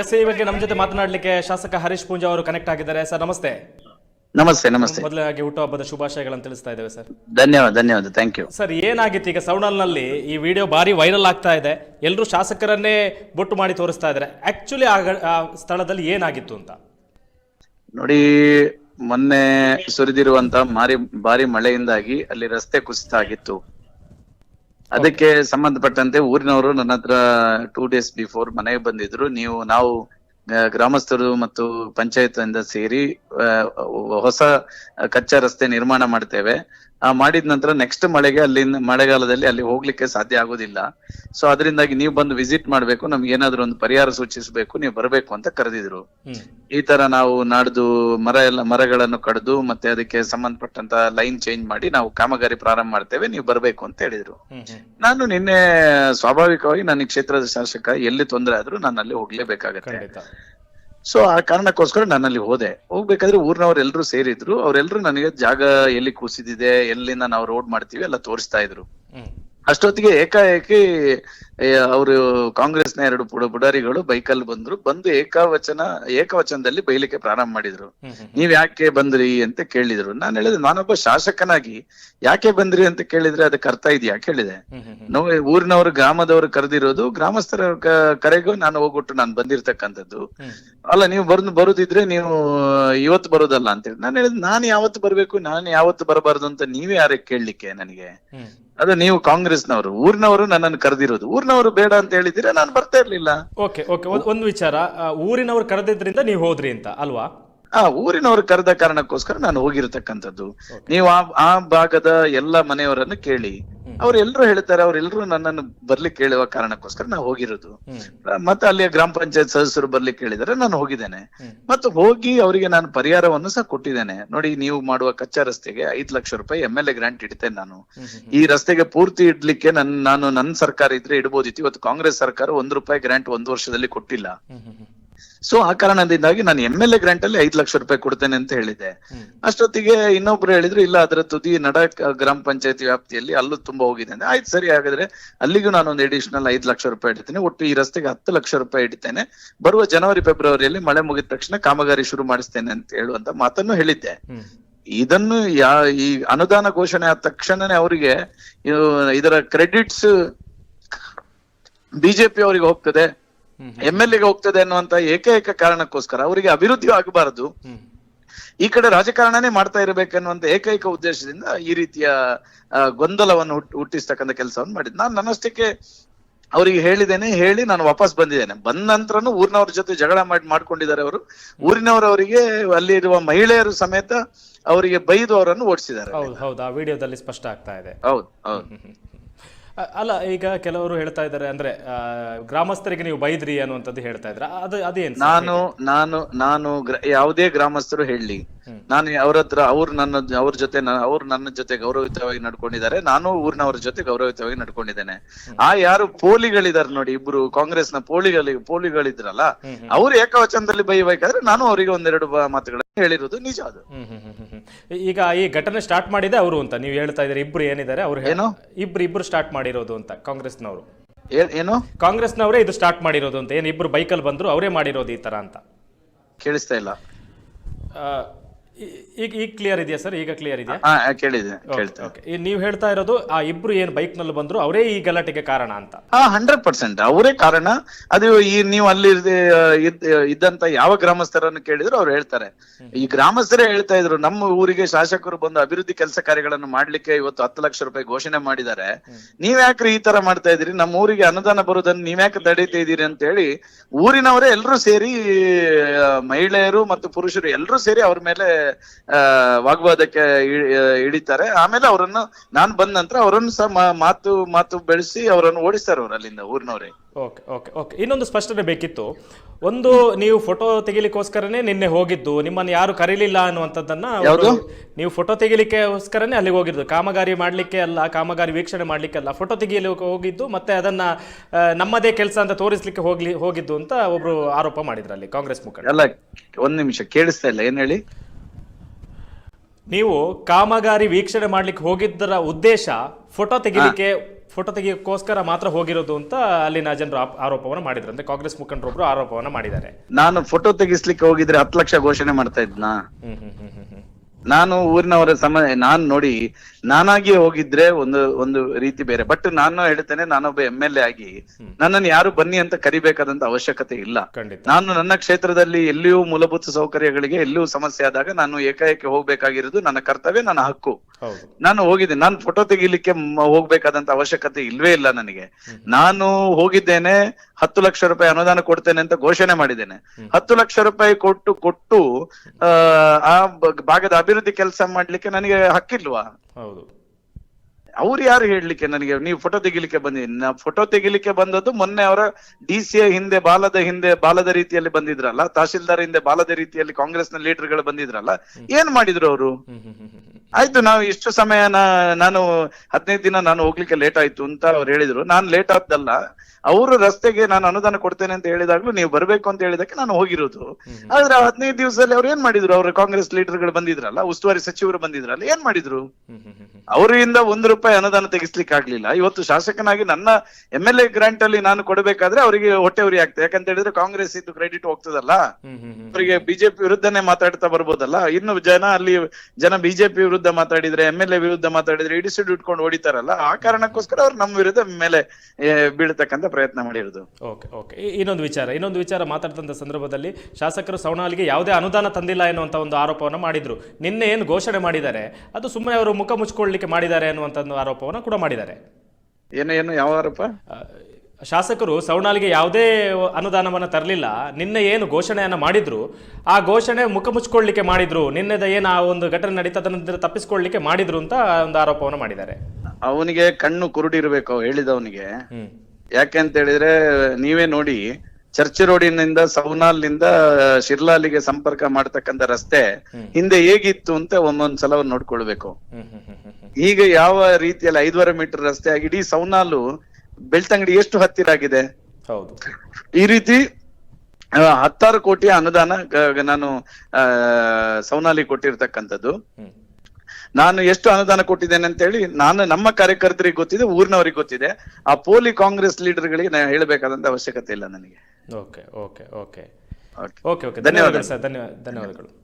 S ಈ ಬಗ್ಗೆ ನಮ್ಮ ಜೊತೆ ಮಾತನಾಡಲಿಕ್ಕೆ ಶಾಸಕ ಹರೀಶ್ ಪೂಂಜಾ ಅವರು ಕನೆಕ್ಟ್ ಆಗಿದ್ದಾರೆ. ಸರ್ ನಮಸ್ತೆ. ನಮಸ್ತೆ ನಮಸ್ತೆ. ಮೊದಲಾಗಿ ಹುಟ್ಟುಹಬ್ಬದ ಶುಭಾಶಯಗಳನ್ನು ತಿಳಿಸ್ತಾ ಇದ್ದೇವೆ ಸರ್. ಧನ್ಯವಾದ ಧನ್ಯವಾದ. ಥ್ಯಾಂಕ್ ಯು ಸರ್ ಏನಾಗಿತ್ತು? ಈಗ ಸೌಣಲ್ನಲ್ಲಿ ಈ ವಿಡಿಯೋ ಭಾರಿ ವೈರಲ್ ಆಗ್ತಾ ಇದೆ. ಎಲ್ಲರೂ ಶಾಸಕರನ್ನೇ ಬೊಟ್ಟು ಮಾಡಿ ತೋರಿಸ್ತಾ ಇದ್ದಾರೆ. ಆಕ್ಚುಲಿ ಆ ಸ್ಥಳದಲ್ಲಿ ಏನಾಗಿತ್ತು ಅಂತ? ನೋಡಿ ಮೊನ್ನೆ ಸುರಿದಿರುವಂತ ಮಾರಿ ಭಾರಿ ಮಳೆಯಿಂದಾಗಿ ಅಲ್ಲಿ ರಸ್ತೆ ಕುಸಿತ ಆಗಿತ್ತು. ಅದಕ್ಕೆ ಸಂಬಂಧಪಟ್ಟಂತೆ ಊರಿನವರು ನನ್ನ ಹತ್ರ ಟೂ ಡೇಸ್ ಬಿಫೋರ್ ಮನೆಗೆ ಬಂದಿದ್ರು. ನೀವು, ನಾವು ಗ್ರಾಮಸ್ಥರು ಮತ್ತು ಪಂಚಾಯತ್ ಇಂದ ಸೇರಿ ಹೊಸ ಕಚ್ಚಾ ರಸ್ತೆ ನಿರ್ಮಾಣ ಮಾಡ್ತೇವೆ. ಮಾಡಿದ ನಂತರ ನೆಕ್ಸ್ಟ್ ಮಳೆಗೆ ಅಲ್ಲಿ ಮಳೆಗಾಲದಲ್ಲಿ ಅಲ್ಲಿ ಹೋಗ್ಲಿಕ್ಕೆ ಸಾಧ್ಯ ಆಗೋದಿಲ್ಲ. ಸೊ ಅದರಿಂದಾಗಿ ನೀವು ಬಂದು ವಿಸಿಟ್ ಮಾಡ್ಬೇಕು ನಮ್ಗೆ ಏನಾದ್ರು ಒಂದು ಪರಿಹಾರ ಸೂಚಿಸಬೇಕು ನೀವು ಬರಬೇಕು ಅಂತ ಕರೆದಿದ್ರು. ಈ ತರ ನಾವು ನಾಡ್ದು ಮರ ಎಲ್ಲ ಮರಗಳನ್ನು ಕಡ್ದು ಮತ್ತೆ ಅದಕ್ಕೆ ಸಂಬಂಧಪಟ್ಟಂತ ಲೈನ್ ಚೇಂಜ್ ಮಾಡಿ ನಾವು ಕಾಮಗಾರಿ ಪ್ರಾರಂಭ ಮಾಡ್ತೇವೆ ನೀವು ಬರಬೇಕು ಅಂತ ಹೇಳಿದ್ರು. ನಾನು ನಿನ್ನೆ ಸ್ವಾಭಾವಿಕವಾಗಿ ನನ್ನ ಈ ಕ್ಷೇತ್ರದ ಶಾಸಕ ಎಲ್ಲಿ ತೊಂದರೆ ಆದ್ರೂ ನಾನು ಅಲ್ಲಿ ಹೋಗ್ಲೇಬೇಕಾಗತ್ತೆ ಸೊ ಆ ಕಾರಣಕ್ಕೋಸ್ಕರ ನಾನು ಅಲ್ಲಿ ಹೋದೆ. ಹೋಗ್ಬೇಕಾದ್ರೆ ಊರ್ನವ್ರು ಎಲ್ರು ಸೇರಿದ್ರು. ಅವ್ರೆಲ್ರು ನನಗೆ ಜಾಗ ಎಲ್ಲಿ ಕುಸಿದಿದೆ ಎಲ್ಲಿಂದ ನಾವು ರೋಡ್ ಮಾಡ್ತೀವಿ ಎಲ್ಲ ತೋರಿಸ್ತಾ ಇದ್ರು. ಅಷ್ಟೊತ್ತಿಗೆ ಏಕಾಏಕಿ ಅವರು ಕಾಂಗ್ರೆಸ್ನ ಎರಡು ಪುಡ ಪುಡಾರಿಗಳು ಬೈಕಲ್ಲಿ ಬಂದ್ರು. ಬಂದು ಏಕವಚನ ಏಕವಚನದಲ್ಲಿ ಬೈಲಿಕ್ಕೆ ಪ್ರಾರಂಭ ಮಾಡಿದ್ರು. ನೀವ್ ಯಾಕೆ ಬಂದ್ರಿ ಅಂತ ಕೇಳಿದ್ರು. ನಾನು ಹೇಳಿದೆ ನಾನೊಬ್ಬ ಶಾಸಕನಾಗಿ ಯಾಕೆ ಬಂದ್ರಿ ಅಂತ ಕೇಳಿದ್ರೆ ಅದಕ್ಕೆ ಅರ್ಥ ಇದೆಯಾ ಕೇಳಿದೆ. ನಾವು ಊರಿನವರು ಗ್ರಾಮದವರು ಕರೆದಿರೋದು ಗ್ರಾಮಸ್ಥರ ಕರೆಗೂ ನಾನು ಹೋಗ್ಬಿಟ್ಟು ನಾನು ಬಂದಿರ್ತಕ್ಕಂಥದ್ದು. ಅಲ್ಲ ನೀವು ಬರ್ ಬರುದಿದ್ರೆ ನೀವು ಇವತ್ತು ಬರೋದಲ್ಲ ಅಂತ ಹೇಳಿ. ನಾನು ಹೇಳಿದ್ ನಾನು ಯಾವತ್ತು ಬರ್ಬೇಕು ನಾನು ಯಾವತ್ತು ಬರಬಾರ್ದು ಅಂತ ನೀವೇ ಯಾರೇ ಕೇಳಲಿಕ್ಕೆ ನನಗೆ. ಅದು ನೀವು ಕಾಂಗ್ರೆಸ್ನವರು. ಊರಿನವರು ನನ್ನನ್ನು ಕರೆದಿರೋದು. ಊರಿನವರು ಬೇಡ ಅಂತ ಹೇಳಿದ್ರೆ ನಾನು ಬರ್ತಾ ಇರ್ಲಿಲ್ಲ. Okay okay. ಒಂದು ವಿಚಾರ. ಊರಿನವರು ಕರೆದಿದ್ರಿಂದ ನೀವು ಹೋದ್ರಿ ಅಂತ ಅಲ್ವಾ? ಆ ಊರಿನವರು ಕರೆದ ಕಾರಣಕ್ಕೋಸ್ಕರ ನಾನು ಹೋಗಿರತಕ್ಕಂಥದ್ದು. ನೀವು ಆ ಭಾಗದ ಎಲ್ಲ ಮನೆಯವರನ್ನು ಕೇಳಿ. ಅವ್ರೆಲ್ರು ಹೇಳ್ತಾರೆ ಅವ್ರೆಲ್ರು ನನ್ನನ್ನು ಬರ್ಲಿಕ್ಕೆ ಕೇಳುವ ಕಾರಣಕ್ಕೋಸ್ಕರ ನಾವು ಹೋಗಿರೋದು. ಮತ್ತೆ ಅಲ್ಲಿಯ ಗ್ರಾಮ ಪಂಚಾಯತ್ ಸದಸ್ಯರು ಬರ್ಲಿಕ್ಕೆ ಹೇಳಿದರೆ ನಾನು ಹೋಗಿದ್ದೇನೆ. ಮತ್ತು ಹೋಗಿ ಅವರಿಗೆ ನಾನು ಪರಿಹಾರವನ್ನು ಸಹ ಕೊಟ್ಟಿದ್ದೇನೆ. ನೋಡಿ ನೀವು ಮಾಡುವ ಕಚ್ಚಾ ರಸ್ತೆಗೆ ಐದ್ ಲಕ್ಷ ರೂಪಾಯಿ ಎಂ ಎಲ್ ಎ ಗ್ರಾಂಟ್ ಇಡ್ತೇನೆ ನಾನು. ಈ ರಸ್ತೆಗೆ ಪೂರ್ತಿ ಇಡ್ಲಿಕ್ಕೆ ನನ್ ನಾನು ನನ್ನ ಸರ್ಕಾರ ಇದ್ರೆ ಇಡಬಹುದಿತ್ತು ಇವತ್ತು ಕಾಂಗ್ರೆಸ್ ಸರ್ಕಾರ ಒಂದ್ ರೂಪಾಯಿ ಗ್ರಾಂಟ್ ಒಂದು ವರ್ಷದಲ್ಲಿ ಕೊಟ್ಟಿಲ್ಲ. ಸೊ ಆ ಕಾರಣದಿಂದಾಗಿ ನಾನು ಎಂ ಎಲ್ ಎ ಗ್ರಾಂಟ್ ಅಲ್ಲಿ ಐದು ಲಕ್ಷ ರೂಪಾಯಿ ಕೊಡ್ತೇನೆ ಅಂತ ಹೇಳಿದೆ. ಅಷ್ಟೊತ್ತಿಗೆ ಇನ್ನೊಬ್ರು ಹೇಳಿದ್ರು ಇಲ್ಲ ಅದರ ತುದಿ ನಡ ಗ್ರಾಮ ಪಂಚಾಯತಿ ವ್ಯಾಪ್ತಿಯಲ್ಲಿ ಅಲ್ಲೂ ತುಂಬಾ ಹೋಗಿದೆ ಅಂದ್ರೆ ಆಯ್ತು ಸರಿ ಹಾಗಾದ್ರೆ ಅಲ್ಲಿಗೂ ನಾನು ಒಂದು ಎಡಿಷನಲ್ ಐದು ಲಕ್ಷ ರೂಪಾಯಿ ಇಡ್ತೇನೆ. ಒಟ್ಟು ಈ ರಸ್ತೆಗೆ ಹತ್ತು ಲಕ್ಷ ರೂಪಾಯಿ ಇಡ್ತೇನೆ. ಬರುವ ಜನವರಿ ಫೆಬ್ರವರಿಯಲ್ಲಿ ಮಳೆ ಮುಗಿದ ತಕ್ಷಣ ಕಾಮಗಾರಿ ಶುರು ಮಾಡಿಸ್ತೇನೆ ಅಂತ ಹೇಳುವಂತ ಮಾತನ್ನು ಹೇಳಿದ್ದೆ. ಇದನ್ನು ಯಾ ಈ ಅನುದಾನ ಘೋಷಣೆ ಆದ ತಕ್ಷಣನೇ ಅವರಿಗೆ ಇದರ ಕ್ರೆಡಿಟ್ಸ್ ಬಿಜೆಪಿ ಅವರಿಗೆ ಹೋಗ್ತದೆ. ಎಂ ಎಲ್ ಎಗೆ ಹೋಗ್ತದೆ ಅನ್ನುವಂತ ಏಕೈಕ ಕಾರಣಕ್ಕೋಸ್ಕರ ಅವರಿಗೆ ಅಭಿವೃದ್ಧಿ ಆಗಬಾರದು. ಈ ಕಡೆ ರಾಜಕಾರಣನೇ ಮಾಡ್ತಾ ಇರಬೇಕನ್ನುವಂತ ಏಕೈಕ ಉದ್ದೇಶದಿಂದ ಈ ರೀತಿಯ ಗೊಂದಲವನ್ನು ಹುಟ್- ಹುಟ್ಟಿಸ್ತಕ್ಕಂಥ ಕೆಲಸವನ್ನು ಮಾಡಿದ್ ನಾನು ನನ್ನಷ್ಟಕ್ಕೆ ಅವರಿಗೆ ಹೇಳಿದ್ದೇನೆ ಹೇಳಿ ನಾನು ವಾಪಸ್ ಬಂದಿದ್ದೇನೆ. ಬಂದ ನಂತರನು ಊರಿನವ್ರ ಜೊತೆ ಜಗಳ ಮಾಡಿ ಮಾಡ್ಕೊಂಡಿದ್ದಾರೆ ಅವರು. ಊರಿನವರು ಅವರಿಗೆ ಅಲ್ಲಿರುವ ಮಹಿಳೆಯರು ಸಮೇತ ಅವರಿಗೆ ಬೈದು ಅವರನ್ನು ಓಡಿಸಿದ್ದಾರೆ. ಹೌದು ಹೌದು. ಆ ವಿಡಿಯೋದಲ್ಲಿ ಸ್ಪಷ್ಟ ಆಗ್ತಾ ಇದೆ. ಹೌದು ಹೌದು. ಅಲ್ಲ ಈಗ ಕೆಲವರು ಹೇಳ್ತಾ ಇದ್ದಾರೆ ಅಂದ್ರೆ ಗ್ರಾಮಸ್ಥರಿಗೆ ನೀವು ಬೈದ್ರಿ ಅನ್ನುವಂಥದ್ದು ಹೇಳ್ತಾ ಇದ್ರ. ಅದು ಅದೇನು ನಾನು ನಾನು ನಾನು ಯಾವುದೇ ಗ್ರಾಮಸ್ಥರು ಹೇಳಿ ನಾನು ಅವ್ರ ಹತ್ರ ಅವ್ರು ನನ್ನ ಅವ್ರ ಜೊತೆ ಅವ್ರು ನನ್ನ ಜೊತೆ ಗೌರವಿತವಾಗಿ ನಡ್ಕೊಂಡಿದ್ದಾರೆ ನಾನು ಊರಿನವ್ರ ಜೊತೆ ಗೌರವಿತವಾಗಿ ನಡ್ಕೊಂಡಿದ್ದೇನೆ. ಆ ಯಾರು ಪೋಲಿಗಳಿದಾರೆ ನೋಡಿ ಇಬ್ರು ಕಾಂಗ್ರೆಸ್ನ ಪೋಲಿಗಳಿ ಪೋಲಿಗಳಿದ್ರಲ್ಲ ಅವ್ರು ಏಕವಚನದಲ್ಲಿ ಬೈಬೇಕಾದ್ರೆ ನಾನು ಅವರಿಗೆ ಒಂದೆರಡು ಮಾತುಗಳನ್ನ ಹೇಳಿರೋದು ನಿಜ ಅದು. ಈಗ ಈ ಘಟನೆ ಸ್ಟಾರ್ಟ್ ಮಾಡಿದೆ ಅವರು ಅಂತ ನೀವು ಹೇಳ್ತಾ ಇದ್ದೀರಿ ಇಬ್ರು ಏನಿದ್ದಾರೆ ಅವ್ರು ಏನು? ಇಬ್ರು ಇಬ್ರು ಸ್ಟಾರ್ಟ್ ಮಾಡಿರೋದು ಅಂತ ಕಾಂಗ್ರೆಸ್ನವರು. ಏನು ಕಾಂಗ್ರೆಸ್ನವರೇ ಇದು ಸ್ಟಾರ್ಟ್ ಮಾಡಿರೋದು ಅಂತ ಏನು ಇಬ್ರು ಬೈಕಲ್ಲಿ ಬಂದ್ರು ಅವರೇ ಮಾಡಿರೋದು ಈ ತರ ಅಂತ. ಕೇಳಿಸ್ತಾ ಇಲ್ಲ. ಆ, ಈಗ ಈಗ ಕ್ಲಿಯರ್ ಇದೆಯಾ ಸರ್ ಈಗ ಕ್ಲಿಯರ್ ಇದೆಯಾ? ಹಾ ಕೇಳಿದೆ ಓಕೆ ನೀವು ಹೇಳ್ತಾ ಇರೋದು ಆ ಇಬ್ರು ಏನ್ ಬೈಕ್ನಲ್ಲಿ ಬಂದ್ರು ಅವರೇ ಈ ಗಲಾಟೆಗೆ ಕಾರಣ ಅಂತ. ಹಾ ಹಂಡ್ರೆಡ್ ಪರ್ಸೆಂಟ್ ಅವರೇ ಕಾರಣ. ಅದು ಈ ನೀವು ಅಲ್ಲಿ ಇದ್- ಇದ್ದಂತ ಯಾವ ಗ್ರಾಮಸ್ಥರನ್ನು ಕೇಳಿದ್ರು ಅವ್ರು ಹೇಳ್ತಾರೆ. ಈ ಗ್ರಾಮಸ್ಥರೇ ಹೇಳ್ತಾ ಇದ್ರು ನಮ್ಮ ಊರಿಗೆ ಶಾಸಕರು ಬಂದು ಅಭಿವೃದ್ಧಿ ಕೆಲಸ ಕಾರ್ಯಗಳನ್ನು ಮಾಡ್ಲಿಕ್ಕೆ ಇವತ್ತು ಹತ್ತು ಲಕ್ಷ ರೂಪಾಯಿ ಘೋಷಣೆ ಮಾಡಿದ್ದಾರೆ. ನೀವ್ ಯಾಕ್ರಿ ಈ ತರ ಮಾಡ್ತಾ ಇದ್ರಿ ನಮ್ಮ ಊರಿಗೆ ಅನುದಾನ ಬರೋದನ್ನು ನೀವ್ ಯಾಕೆ ತಡೀತಾ ಇದೀರಿ ಅಂತ ಹೇಳಿ ಊರಿನವರೇ ಎಲ್ಲರೂ ಸೇರಿ ಮಹಿಳೆಯರು ಮತ್ತು ಪುರುಷರು ಎಲ್ಲರೂ ಸೇರಿ ಅವ್ರ ಮೇಲೆ ಆ, ವಾಗ್ವಾದಕ್ಕೆ ಇಳಿತಾರೆ. ಆಮೇಲೆ ಅವರನ್ನು ನಾನ್ ಬಂದ ನಂತರ ಅವರನ್ನು ಸಹ ಮಾತು ಮಾತು ಬೆಳೆಸಿ ಅವರನ್ನು ಓಡಿಸ್ತಾರೆ ಅವ್ರು ಅಲ್ಲಿಂದ ಊರಿನವರೇ. Okay okay okay. ಇನ್ನೊಂದು ಸ್ಪಷ್ಟನೆ ಬೇಕಿತ್ತು. ಒಂದು ನೀವು ಫೋಟೋ ತೆಗಿಲಿಕ್ಕೋಸ್ಕರನೇ ನಿನ್ನೆ ಹೋಗಿದ್ದು. ನಿಮ್ಮನ್ನು ಯಾರು ಕರೀಲಿಲ್ಲ ಅನ್ನುವಂಥದ್ದನ್ನ ಅವರು- ನೀವು ಫೋಟೋ ತೆಗಿಲಿಕ್ಕೋಸ್ಕರನೇ ಅಲ್ಲಿಗೆ ಹೋಗಿದ್ದು. ಕಾಮಗಾರಿ ಮಾಡ್ಲಿಕ್ಕೆ ಅಲ್ಲ ಕಾಮಗಾರಿ ವೀಕ್ಷಣೆ ಮಾಡ್ಲಿಕ್ಕೆ ಅಲ್ಲ. ಫೋಟೋ ತೆಗಿಯಲು ಹೋಗಿದ್ದು ಮತ್ತೆ ಅದನ್ನ ನಮ್ಮದೇ ಕೆಲಸ ಅಂತ ತೋರಿಸ್ಲಿಕ್ಕೆ ಹೋಗ್ಲಿ ಹೋಗಿದ್ದು ಅಂತ ಒಬ್ರು ಆರೋಪ ಮಾಡಿದ್ರು ಅಲ್ಲಿ ಕಾಂಗ್ರೆಸ್ ಮುಖಂಡ. ಅಲ್ಲ ಒಂದ್ ನಿಮಿಷ ಕೇಳಿಸ್ತಾ ಇಲ್ಲ ಏನ್ ಹೇಳಿ? ನೀವು ಕಾಮಗಾರಿ ವೀಕ್ಷಣೆ ಮಾಡ್ಲಿಕ್ಕೆ ಹೋಗಿದ್ದರ ಉದ್ದೇಶ ಫೋಟೋ ತೆಗಿಲಿಕ್ಕೆ ಫೋಟೋ ತೆಗಿಯೋಕ್ಕೋಸ್ಕರ ಮಾತ್ರ ಹೋಗಿರೋದು ಅಂತ ಅಲ್ಲಿನ ಜನರು ಆರೋಪವನ್ನು ಮಾಡಿದ್ರು. ಅಂದ್ರೆ ಕಾಂಗ್ರೆಸ್ ಮುಖಂಡರೊಬ್ರು ಆರೋಪವನ್ನ ಮಾಡಿದ್ದಾರೆ. ನಾನು ಫೋಟೋ ತೆಗಿಸ್ಲಿಕ್ಕೆ ಹೋಗಿದ್ರೆ ಹತ್ತು ಲಕ್ಷ ಘೋಷಣೆ ಮಾಡ್ತಾ ಇದ್ನಾ? ಹ್ಮ್ ಹ್ಮ್ ಹ್ಮ್. ನಾನು ಊರಿನವರ ಸಮ ನಾನ್ ನೋಡಿ ನಾನಾಗಿ ಹೋಗಿದ್ರೆ ಒಂದು ಒಂದು ರೀತಿ ಬೇರೆ. ಬಟ್ ನಾನು ಹೇಳ್ತೇನೆ ನಾನೊಬ್ಬ ಎಂ ಎಲ್ ಎ ಆಗಿ ನನ್ನನ್ನು ಯಾರು ಬನ್ನಿ ಅಂತ ಕರಿಬೇಕಾದಂತ ಅವಶ್ಯಕತೆ ಇಲ್ಲ. ನಾನು ನನ್ನ ಕ್ಷೇತ್ರದಲ್ಲಿ ಎಲ್ಲಿಯೂ ಮೂಲಭೂತ ಸೌಕರ್ಯಗಳಿಗೆ ಎಲ್ಲಿಯೂ ಸಮಸ್ಯೆ ಆದಾಗ ನಾನು ಏಕಾಏಕಿ ಹೋಗ್ಬೇಕಾಗಿರೋದು ನನ್ನ ಕರ್ತವ್ಯ ನನ್ನ ಹಕ್ಕು. ನಾನು ಹೋಗಿದ್ದೆ ನಾನು ಫೋಟೋ ತೆಗಿಲಿಕ್ಕೆ ಹೋಗ್ಬೇಕಾದಂತ ಅವಶ್ಯಕತೆ ಇಲ್ವೇ ಇಲ್ಲ ನನಗೆ. ನಾನು ಹೋಗಿದ್ದೇನೆ ಹತ್ತು ಲಕ್ಷ ರೂಪಾಯಿ ಅನುದಾನ ಕೊಡ್ತೇನೆ ಅಂತ ಘೋಷಣೆ ಮಾಡಿದ್ದೇನೆ. ಹತ್ತು ಲಕ್ಷ ರೂಪಾಯಿ ಕೊಟ್ಟು ಕೊಟ್ಟು ಆ, ಆ ಭಾಗದ ಅಭಿವೃದ್ಧಿ ಕೆಲಸ ಮಾಡ್ಲಿಕ್ಕೆ ನನಗೆ ಹಕ್ಕಿಲ್ವಾ? ಹೌದು. ಅವ್ರು ಯಾರು ಹೇಳಲಿಕ್ಕೆ ನನಗೆ? ನೀವು ಫೋಟೋ ತೆಗಿಲಿಕ್ಕೆ ಬಂದಿದ್ದೀನಿ ನಾ ಫೋಟೋ ತೆಗಿಲಿಕ್ಕೆ ಬಂದದ್ದು ಮೊನ್ನೆ ಅವರ ಡಿ ಸಿ ಹಿಂದೆ ಬಾಲದ ಹಿಂದೆ ಬಾಲದ ರೀತಿಯಲ್ಲಿ ಬಂದಿದ್ರಲ್ಲ ತಹಶೀಲ್ದಾರ್ ಹಿಂದೆ ಬಾಲದ ರೀತಿಯಲ್ಲಿ ಕಾಂಗ್ರೆಸ್ನ ಲೀಡರ್ಗಳು ಬಂದಿದ್ರಲ್ಲ ಏನ್ ಮಾಡಿದ್ರು ಅವರು? ಆಯ್ತು ನಾವು ಇಷ್ಟು ಸಮಯ ನಾನು ಹದಿನೈದು ದಿನ ನಾನು ಹೋಗ್ಲಿಕ್ಕೆ ಲೇಟ್ ಆಯ್ತು ಅಂತ ಅವ್ರು ಹೇಳಿದ್ರು. ನಾನು ಲೇಟ್ ಆದ್ದಲ್ಲ. ಅವರು ರಸ್ತೆಗೆ ನಾನು ಅನುದಾನ ಕೊಡ್ತೇನೆ ಅಂತ ಹೇಳಿದಾಗ್ಲೂ ನೀವು ಬರ್ಬೇಕು ಅಂತ ಹೇಳಿದಕ್ಕೆ ನಾನು ಹೋಗಿರೋದು. ಆದ್ರೆ ಹದಿನೈದು ದಿವಸದಲ್ಲಿ ಅವ್ರು ಏನ್ ಮಾಡಿದ್ರು? ಅವ್ರ ಕಾಂಗ್ರೆಸ್ ಲೀಡರ್ಗಳು ಬಂದಿದ್ರಲ್ಲ ಉಸ್ತುವಾರಿ ಸಚಿವರು ಬಂದಿದ್ರಲ್ಲ ಏನ್ ಮಾಡಿದ್ರು. ಅವರಿಂದ ಒಂದು ರೂಪಾಯಿ ಅನುದಾನ ತೆಗಿಸ್ಲಿಕ್ಕೆ ಆಗ್ಲಿಲ್ಲ. ಇವತ್ತು ಶಾಸಕನಾಗಿ ನನ್ನ ಎಂ ಎಲ್ ಎ ಗ್ರಾಂಟ್ ಅಲ್ಲಿ ನಾನು ಕೊಡಬೇಕಾದ್ರೆ ಅವರಿಗೆ ಹೊಟ್ಟೆ ಉರಿ ಆಗ್ತದೆ. ಯಾಕಂತ ಹೇಳಿದ್ರೆ ಕಾಂಗ್ರೆಸ್ ಇದ್ದು ಕ್ರೆಡಿಟ್ ಹೋಗ್ತದಲ್ಲ. ಅವರಿಗೆ ಬಿಜೆಪಿ ವಿರುದ್ಧನೇ ಮಾತಾಡ್ತಾ ಬರ್ಬೋದಲ್ಲ? ಇನ್ನು ಜನ ಅಲ್ಲಿ ಜನ ಬಿಜೆಪಿ ವಿರುದ್ಧ ಮಾತಾಡಿದ್ರೆ ಎಂ ಎಲ್ ಎ ವಿರುದ್ಧ ಮಾತಾಡಿದ್ರೆ ಇಡಿಸಿಡ್ ಇಟ್ಕೊಂಡು ಹೊಡಿತಾರಲ್ಲ ಆ ಕಾರಣಕ್ಕೋಸ್ಕರ ಅವ್ರು ನಮ್ಮ ವಿರುದ್ಧ ಮೇಲೆ ಬೀಳತಕ್ಕಂತ ಪ್ರಯತ್ನ ಮಾಡಿರೋದು. Okay okay. ಇನ್ನೊಂದು ವಿಚಾರ ಇನ್ನೊಂದು ವಿಚಾರ ಮಾತಾಡ್ತಂತ ಸಂದರ್ಭದಲ್ಲಿ ಶಾಸಕರು ಸೌನಾಲ್ಗೆ ಯಾವುದೇ ಅನುದಾನ ತಂದಿಲ್ಲ ಎನ್ನುವಂತ ಒಂದು ಆರೋಪವನ್ನು ಮಾಡಿದ್ರು. ನಿನ್ನೆ ಏನು ಘೋಷಣೆ ಮಾಡಿದ್ದಾರೆ? ಅದು ಸುಮ್ಮನೆ ಅವರು ಮುಖ ಮುಚ್ಕೊಳ್ಳಿಕ್ಕೆ ಮಾಡಿದ್ದಾರೆ ಅನ್ನುವಂತ ಒಂದು ಆರೋಪವನ್ನು ಕೂಡ ಮಾಡಿದ್ದಾರೆ. ಏನು ಏನು ಯಾವ ಆರೋಪ? ಶಾಸಕರು ಸವಣಾಲಿಗೆ ಯಾವುದೇ ಅನುದಾನವನ್ನು ತರಲಿಲ್ಲ ನಿನ್ನೆ ಏನು ಘೋಷಣೆಯನ್ನು ಮಾಡಿದ್ರು ಆ ಘೋಷಣೆ ಮುಖ ಮುಚ್ಕೊಳ್ಳಿಕ್ಕೆ ಮಾಡಿದ್ರು ನಿನ್ನೆದ ಏನು ಆ ಒಂದು ಘಟನೆ ನಡೀತಾ ಅದನ್ನು ತಪ್ಪಿಸ್ಕೊಳ್ಳಿಕ್ಕೆ ಮಾಡಿದ್ರು ಅಂತ ಒಂದು ಆರೋಪವನ್ನು ಮಾಡಿದ್ದಾರೆ. ಅವನಿಗೆ ಕಣ್ಣು ಕುರುಡಿರ್ಬೇಕು ಹೇಳಿದವನಿಗೆ. ಹ್ಮ್. ಯಾಕೆ ಅಂತ ಹೇಳಿದ್ರೆ ನೀವೇ ನೋಡಿ ಚರ್ಚ್ ರೋಡಿನಿಂದ ಸೌನಾಲ್ನಿಂದ ಶಿರ್ಲಾಲಿಗೆ ಸಂಪರ್ಕ ಮಾಡ್ತಕ್ಕಂಥ ರಸ್ತೆ ಹಿಂದೆ ಹೇಗಿತ್ತು ಅಂತ ಒಂದೊಂದ್ಸಲ ನೋಡ್ಕೊಳ್ಬೇಕು. ಈಗ ಯಾವ ರೀತಿಯಲ್ಲಿ ಐದುವರೆ ಮೀಟರ್ ರಸ್ತೆ ಆಗಿ ಇಡೀ ಸೌನಾಲು ಬೆಳ್ತಂಗಡಿ ಎಷ್ಟು ಹತ್ತಿರ ಆಗಿದೆ ಹೌದು. ಈ ರೀತಿ ಹತ್ತಾರು ಕೋಟಿ ಅನುದಾನ ನಾನು ಸೌನಾಲಿ ಕೊಟ್ಟಿರ್ತಕ್ಕಂಥದ್ದು. ನಾನು ಎಷ್ಟು ಅನುದಾನ ಕೊಟ್ಟಿದ್ದೇನೆ ಅಂತ ಹೇಳಿ ನಾನು ನಮ್ಮ ಕಾರ್ಯಕರ್ತರಿಗೆ ಗೊತ್ತಿದೆ ಊರಿನವರಿಗೆ ಗೊತ್ತಿದೆ. ಆ ಪೋಲಿ ಕಾಂಗ್ರೆಸ್ ಲೀಡರ್ಗಳಿಗೆ ನಾನು ಹೇಳಬೇಕಾದಂತ ಅವಶ್ಯಕತೆ ಇಲ್ಲ ನನಗೆ. Okay okay okay. Okay okay. ಧನ್ಯವಾದ. ಧನ್ಯವಾದಗಳು ಸರ್. ಧನ್ಯವಾದ ಧನ್ಯವಾದಗಳು.